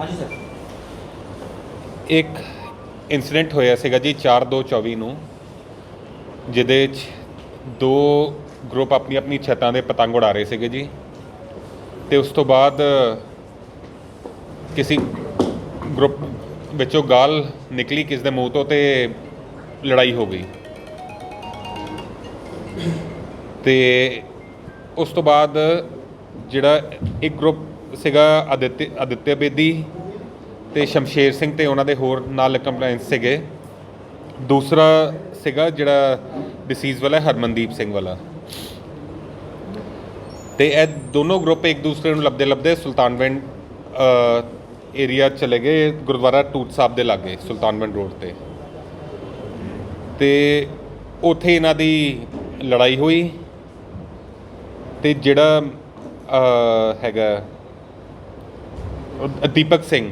ਹਾਂਜੀ ਸਰ। ਇੱਕ ਇਨਸੀਡੈਂਟ ਹੋਇਆ ਸੀਗਾ ਜੀ 4/2/24 ਨੂੰ, ਜਿਹਦੇ 'ਚ ਦੋ ਗਰੁੱਪ ਆਪਣੀ ਆਪਣੀ ਛੱਤਾਂ ਦੇ ਪਤੰਗ ਉਡਾ ਰਹੇ ਸੀਗੇ ਜੀ। ਤੇ ਉਸ ਤੋਂ ਬਾਅਦ ਕਿਸੇ ਗਰੁੱਪ ਵਿੱਚੋਂ ਗਾਲ ਨਿਕਲੀ, ਕਿਸ ਦੇ ਮੂੰਹ ਤੋਂ ਤੇ ਲੜਾਈ ਹੋ ਗਈ। ਤੇ ਉਸ ਤੋਂ ਬਾਅਦ ਜਿਹੜਾ ਇੱਕ ਗਰੁੱਪ ਸੀਗਾ ਆਦਿਤਿ ਆਦਿਤਿਆ ਬੇਦੀ ਤੇ ਸ਼ਮਸ਼ੇਰ ਸਿੰਘ ਤੇ ਉਹਨਾਂ ਦੇ ਹੋਰ ਨਾਲ ਕੰਪਲਾਈਂਸ ਸੀਗੇ। ਦੂਸਰਾ ਸੀਗਾ ਜਿਹੜਾ ਡਿਸੀਜ਼ ਵਾਲਾ, ਹਰਮਨਦੀਪ ਸਿੰਘ ਵਾਲਾ। ਤੇ ਇਹ ਦੋਨੋਂ ਗਰੁੱਪ ਇੱਕ ਦੂਸਰੇ ਨੂੰ ਲੱਭਦੇ ਲੱਭਦੇ ਸੁਲਤਾਨਵਿੰਡ ਏਰੀਆ ਚਲੇ ਗਏ, ਗੁਰਦੁਆਰਾ ਟੂਟ ਸਾਹਿਬ ਦੇ ਲਾਗੇ, ਸੁਲਤਾਨਵਿੰਡ ਰੋਡ ਤੇ। ਤੇ ਉੱਥੇ ਇਹਨਾਂ ਦੀ ਲੜਾਈ ਹੋਈ ਤੇ ਜਿਹੜਾ ਹੈਗਾ ਦੀਪਕ ਸਿੰਘ।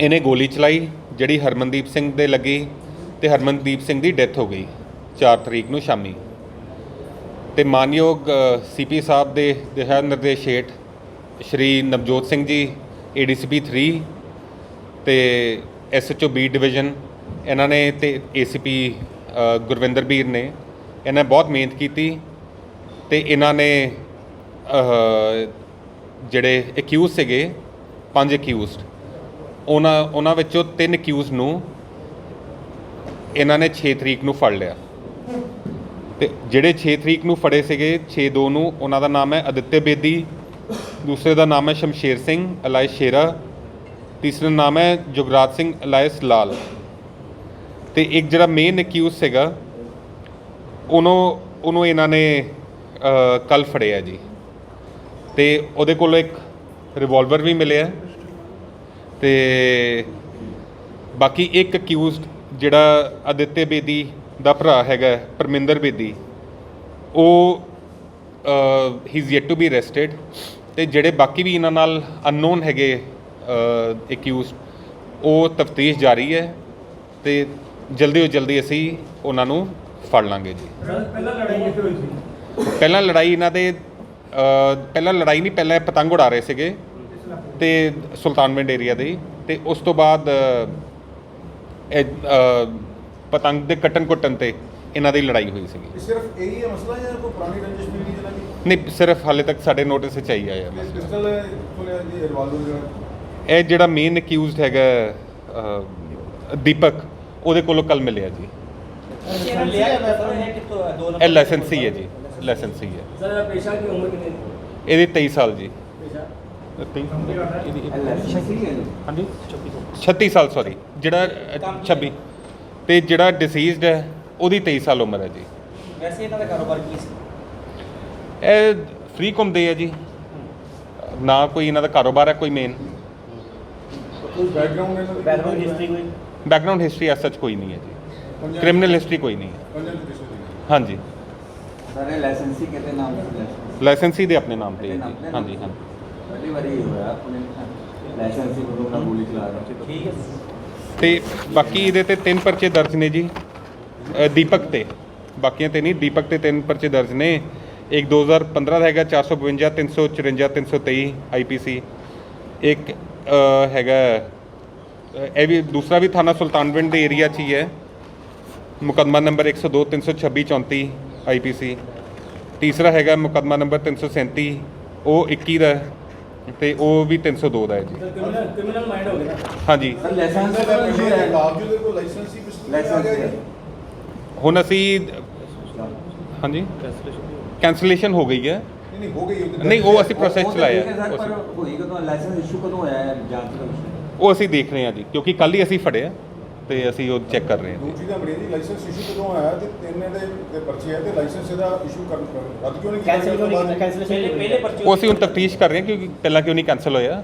ਇਹਨੇ ਗੋਲੀ ਚਲਾਈ, ਜਿਹੜੀ ਹਰਮਨਦੀਪ ਸਿੰਘ ਦੇ ਲੱਗੀ ਤੇ ਹਰਮਨਦੀਪ ਸਿੰਘ ਦੀ ਡੈਥ ਹੋ ਗਈ 4 ਤਰੀਕ ਨੂੰ ਸ਼ਾਮੀ। ਤੇ ਮਾਨਯੋਗ ਸੀਪੀ ਸਾਹਿਬ ਦੇ ਦਿਸ਼ਾ ਨਿਰਦੇਸ਼ ਹੇਠ ਸ਼੍ਰੀ ਨਵਜੋਤ ਸਿੰਘ ਜੀ ਏਡੀਸੀਪੀ 3 ਤੇ ਐਸਐਚਓ ਬੀ ਡਿਵੀਜ਼ਨ ਇਹਨਾਂ ਨੇ ਤੇ ਏਸੀਪੀ ਗੁਰਵਿੰਦਰ ਵੀਰ ਨੇ ਇਹਨਾਂ ਬਹੁਤ ਮਿਹਨਤ ਕੀਤੀ ਤੇ ਇਹਨਾਂ ਨੇ ਜਿਹੜੇ ਅਕਿਊਜ਼ ਸੀਗੇ, ਪੰਜ ਅਕਿਊਜ਼ਡ ਉਹਨਾਂ ਉਹਨਾਂ ਵਿੱਚੋਂ ਤਿੰਨ ਅਕਿਊਜ਼ ਨੂੰ ਇਹਨਾਂ ਨੇ 6 ਤਰੀਕ ਨੂੰ ਫੜ ਲਿਆ। ਤੇ ਜਿਹੜੇ 6 ਤਰੀਕ ਨੂੰ ਫੜੇ ਸੀਗੇ 6-2 ਨੂੰ ਉਹਨਾਂ ਦਾ ਨਾਮ ਹੈ ਅਦਿੱਤਯ ਬੇਦੀ, ਦੂਸਰੇ ਦਾ ਨਾਮ ਹੈ ਸ਼ਮਸ਼ੇਰ ਸਿੰਘ, ਅਲਾਇਸ ਸ਼ੇਰਾ, ਤੀਸਰਾ ਨਾਮ ਹੈ ਜੁਗਰਾਜ ਸਿੰਘ, ਅਲਾਇਸ ਲਾਲ। ਤੇ ਇੱਕ ਜਿਹੜਾ ਮੇਨ ਅਕਿਊਜ਼ ਸੀਗਾ, ਉਹਨੂੰ ਉਹਨੂੰ ਇਹਨਾਂ ਨੇ ਕੱਲ ਫੜਿਆ ਜੀ। ਤੇ ਉਹਦੇ ਕੋਲ ਇੱਕ ਰਿਵਾਲਵਰ ਵੀ ਮਿਲਿਆ ਤੇ ਬਾਕੀ ਇੱਕ ਅਕਿਊਜ਼ਡ ਜਿਹੜਾ ਅਦਿੱਤਯ ਬੇਦੀ ਦਾ ਭਰਾ ਹੈਗਾ ਪਰਮਿੰਦਰ ਬੇਦੀ ਉਹ ਹੀ is yet to be arrested ਤੇ ਜਿਹੜੇ ਬਾਕੀ ਵੀ ਇਹਨਾਂ ਨਾਲ ਅਨਨੋਨ ਹੈਗੇ ਅਕਿਊਜ਼ਡ ਉਹ ਤਫਤੀਸ਼ ਜਾਰੀ ਹੈ ਤੇ ਜਲਦੀ ਤੋਂ ਜਲਦੀ ਅਸੀਂ ਉਹਨਾਂ ਨੂੰ ਫੜ ਲਾਂਗੇ ਜੀ। ਪਹਿਲਾਂ ਲੜਾਈ ਕਿੱਥੇ ਹੋਈ ਸੀ? ਪਹਿਲਾਂ ਲੜਾਈ ਇਹਨਾਂ ਦੇ ਪਹਿਲਾਂ ਲੜਾਈ ਨਹੀਂ ਪਹਿਲਾਂ ਇਹ ਪਤੰਗ ਉਡਾ ਰਹੇ ਸੀਗੇ ਤੇ ਸੁਲਤਾਨਵਿੰਡ ਏਰੀਆ ਦੇ ਹੀ। ਤੇ ਉਸ ਤੋਂ ਬਾਅਦ ਇਹ ਅ, ਪਤੰਗ ਦੇ ਕੱਟਣ ਕੁੱਟਣ ਤੇ ਇਹਨਾਂ ਦੀ ਲੜਾਈ ਹੋਈ ਸੀਗੀ। ਇਹ ਸਿਰਫ ਇਹੀ ਹੈ ਮਸਲਾ ਜਾਂ ਕੋਈ ਪੁਰਾਣੀ ਰੰਜਿਸ਼ ਵੀ ਨਹੀਂ ਜਿਹਨਾਂ ਦੀ? ਨਹੀਂ ਸਿਰਫ ਹਾਲੇ ਤੱਕ ਸਾਡੇ ਨੋਟਿਸ ਵਿੱਚ ਆਈ ਆਇਆ ਪਿਸਟਲ ਕੋਲੇ ਜੀ ਰਿਵਾਲਵਰ ਜਿਹੜਾ। ਇਹ ਜਿਹੜਾ ਮੇਨ ਅਕਿਊਜ਼ਡ ਹੈਗਾ ਅ, ਦੀਪਕ ਉਹਦੇ ਕੋਲੋਂ ਕੱਲ ਮਿਲਿਆ ਜੀ। ਇਹ ਲਾਇਸੈਂਸੀ ਹੈ ਜੀ। ਲਾਇਸੈਂਸੀ ਹੈ ਸਰ ਇਹਦਾ ਪੇਸ਼ਾ ਕੀ ਉਮਰ ਕਿੰਨੀ ਇਹਦੀ 23 ਸਾਲ ਜੀ। ਪੇਸ਼ਾ? 23 ਹਾਂਜੀ? 36 ਸਾਲ। ਸੌਰੀ ਜਿਹੜਾ ਅ, 26 ਤੇ ਜਿਹੜਾ ਡਿਸੀਜ਼ਡ ਹੈ ਉਹਦੀ 23 ਸਾਲ ਉਮਰ ਹੈ ਜੀ। ਵੈਸੇ ਇਹਨਾਂ ਦਾ ਕਾਰੋਬਾਰ ਕੀ ਸੀ? ਇਹ ਫ੍ਰੀ ਘੁੰਮਦੇ ਆ ਜੀ। ਨਾ ਕੋਈ ਇਹਨਾਂ ਦਾ ਕਾਰੋਬਾਰ ਹੈ ਕੋਈ ਮੇਨ ਕੋਈ ਬੈਕਗ੍ਰਾਉਂਡ ਇਹਨਾਂ ਦਾ ਬੈਕਗ੍ਰਾਉਂਡ ਹਿਸਟਰੀ ਕੋਈ? ਬੈਕਗ੍ਰਾਉਂਡ ਹਿਸਟਰੀ ਐਸ ਸੱਚ ਕੋਈ ਨਹੀਂ ਹੈ ਜੀ। ਕ੍ਰਿਮੀਨਲ ਹਿਸਟਰੀ ਕੋਈ ਨਹੀਂ ਹੈ। ਦੇ ਕਿਸੇ ਦੀ ਹਾਂਜੀ। ਸਾਰੇ ਲਾਇਸੈਂਸੀ ਕਿਤੇ ਨਾਮ ਤੇ ਲਾਇਸੈਂਸ ਦੇ ਆਪਣੇ ਨਾਮ ਤੇ ਹੈ ਜੀ। ਹਾਂਜੀ ਹਾਂਜੀ। ਪਹਿਲੀ ਵਾਰੀ ਹੋਇਆ ਆਪਣੇ ਲਾਇਸੈਂਸੀ ਕੋਲੋਂ ਨਾ ਗੋਲੀ ਚਲਾ ਰਿਹਾ ਠੀਕ ਹੈ। ਤੇ ਬਾਕੀ ਇਹਦੇ ਤੇ ਤਿੰਨ ਪਰਚੇ ਦਰਜ ਨੇ ਜੀ। ਅ, ਦੀਪਕ ਤੇ। ਬਾਕੀਆਂ ਤੇ ਨਹੀਂ ਦੀਪਕ ਤੇ ਤਿੰਨ ਪਰਚੇ ਦਰਜ ਨੇ। ਇੱਕ 2015 ਦਾ ਹੈਗਾ 452 354 323 ਆਈਪੀਸੀ ਇੱਕ ਅ, ਹੈਗਾ ਅ, ਇਹ ਵੀ ਦੂਸਰਾ ਵੀ ਥਾਣਾ ਸੁਲਤਾਨਵਿੰਡ ਦੇ ਏਰੀਆ 'ਚ ਹੀ ਹੈ। ਮੁਕੱਦਮਾ ਨੰਬਰ 102 326 34 ਆਈਪੀਸੀ। ਤੀਸਰਾ ਹੈਗਾ ਮੁਕੱਦਮਾ ਨੰਬਰ 337 ਉਹ 21 ਦਾ ਹੈ ਤੇ ਉਹ ਵੀ 302 ਦਾ ਹੈ ਜੀ। ਕ੍ਰਿਮੀਨਲ ਕ੍ਰਿਮੀਨਲ ਮਾਈਂਡ ਹੋ ਗਿਆ ਹਾਂਜੀ। ਸਰ ਲਾਇਸੈਂਸ ਦਾ ਦਾ ਇਸ਼ੂ ਹੈ। ਬਾਵਜੂਦ ਕੋਈ ਲਾਇਸੈਂਸ ਹੀ ਪਿਸਟਲ ਲਾਇਸੈਂਸ ਆ ਹੈ। ਗਿਆ ਹੁਣ ਅਸੀਂ ਹਾਂਜੀ? ਕੈਂਸਲੇਸ਼ਨ ਹੋ ਗਈ ਹੈ। ਨਹੀਂ ਨਹੀਂ ਹੋ ਗਈ ਉਹ ਨਹੀਂ ਉਹ ਅਸੀਂ ਪ੍ਰੋਸੈਸ ਚਲਾਇਆ। ਹੋਈ ਕਦੋਂ ਲਾਇਸੈਂਸ ਇਸ਼ੂ ਕਦੋਂ ਹੋਇਆ ਹੈ? ਜਾਂਚ ਦਾ ਉਹ ਅਸੀਂ ਦੇਖ ਰਹੇ ਹਾਂ ਜੀ ਕਿਉਂਕਿ ਕੱਲ ਹੀ ਅਸੀਂ ਫੜਿਆ। ਤੇ ਅਸੀਂ ਉਹ ਚੈੱਕ ਕਰ ਰਹੇ ਹਾਂ ਜੀ। ਦੂਜੀ ਦਾ ਅੰਗਰੇਜ਼ੀ ਲਾਇਸੈਂਸ ਇਸ਼ੂ ਕਦੋਂ ਆਇਆ ਤੇ ਤਿੰਨ ਇਹਦੇ ਤੇ ਪਰਚੇ ਹੈ ਤੇ ਲਾਇਸੈਂਸ ਇਹਦਾ ਇਸ਼ੂ ਕਰਨ ਰੱਦ ਕਿਉਂ ਨਹੀਂ ਕੀਤਾ ਕੈਂਸਲ ਕਿਉਂ ਨਹੀਂ? ਕੈਂਸਲੇਸ਼ਨ ਪਹਿਲੇ ਪਹਿਲੇ ਪਰਚੇ ਉਹ ਅਸੀਂ ਹੁਣ ਤਫਤੀਸ਼ ਕਰ ਰਹੇ ਹਾਂ ਕਿਉਂਕਿ ਪਹਿਲਾਂ ਕਿਉਂ ਨਹੀਂ ਕੈਂਸਲ ਹੋਇਆ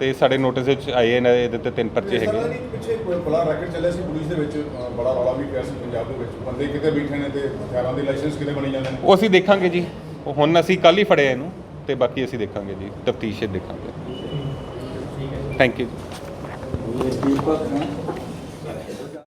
ਤੇ ਸਾਡੇ ਨੋਟਿਸ ਵਿੱਚ ਆਏ ਦੇ ਇਹਦੇ ਤੇ ਤਿੰਨ ਪਰਚੇ ਹੈਗੇ ਨਹੀਂ ਪਿੱਛੇ ਕੋਈ ਬੜਾ ਰੈਕਟ ਚੱਲਿਆ ਸੀ ਪੁਲਿਸ ਦੇ ਵਿੱਚ ਬੜਾ ਰੌਲਾ ਵੀ ਪਿਆ ਸੀ ਪੰਜਾਬ ਦੇ ਵਿੱਚ। ਬੰਦੇ ਕਿਤੇ ਬੈਠੇ ਨੇ ਤੇ ਹਥਿਆਰਾਂ ਦੇ ਲਾਇਸੈਂਸ ਕਿਤੇ ਬਣੀ ਜਾਂਦੇ ਨੇ? ਉਹ ਅਸੀਂ ਦੇਖਾਂਗੇ ਜੀ। ਉਹ ਹੁਣ ਅਸੀਂ ਕੱਲ ਹੀ ਫੜਿਆ ਇਹਨੂੰ ਤੇ ਬਾਕੀ ਅਸੀਂ ਦੇਖਾਂਗੇ ਜੀ। ਤਫਤੀਸ਼ ਦੇਖਾਂਗੇ। ਥੈਂਕ ਯੂ ਇਹ ਦੀਪਕ ਨੇ